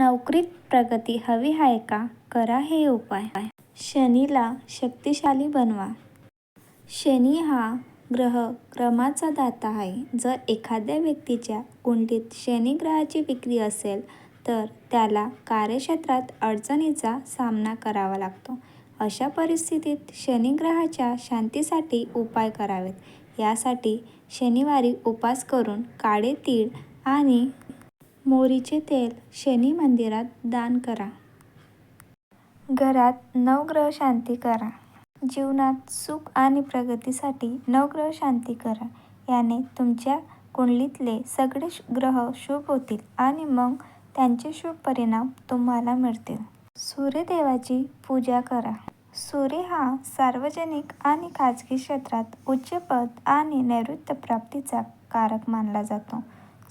नोकरीत प्रगती हवी आहे का? करा हे उपाय. शनीला शक्तिशाली बनवा. शनी हा ग्रह क्रमाचा दाता आहे. जर एखाद्या व्यक्तीच्या कुंडलीत शनी ग्रहाची विक्री असेल तर त्याला कार्यक्षेत्रात अडचणींचा सामना करावा लागतो. अशा परिस्थितीत शनी ग्रहाच्या शांतीसाठी उपाय करावेत. यासाठी शनिवारी उपास करून काळे तीळ आणि मोहरीचे तेल शनी मंदिरात दान करा. घरात नवग्रह शांती करा. जीवनात सुख आणि प्रगतीसाठी नवग्रह शांती करा. याने तुमच्या कुंडलीतले सगळे ग्रह शुभ होतील आणि मग त्यांचे शुभ परिणाम तुम्हाला मिळतील. सूर्यदेवाची पूजा करा. सूर्य हा सार्वजनिक आणि खाजगी क्षेत्रात उच्च पद आणि नैऋत्य प्राप्तीचा कारक मानला जातो.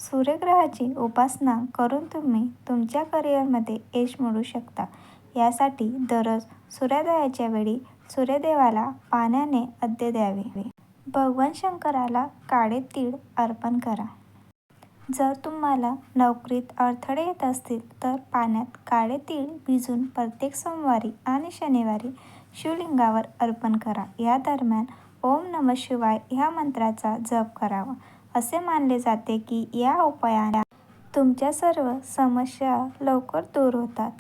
सूर्यग्रहाची उपासना करून तुम्ही तुमच्या करिअरमध्ये यश मिळवू शकता. यासाठी दररोज सूर्योदयाच्या वेळी सूर्यदेवाला पाण्याने अर्घ्य द्यावे. भगवान शंकराला काळे तीळ अर्पण करा. जर तुम्हाला नोकरीत अडथळे येत असतील तर पाण्यात काळे तीळ भिजवून प्रत्येक सोमवारी आणि शनिवारी शिवलिंगावर अर्पण करा. या दरम्यान ओम नमः शिवाय ह्या मंत्राचा जप करावा. असे मानले जाते की या उपायाने तुमच्या सर्व समस्या लवकर दूर होतात.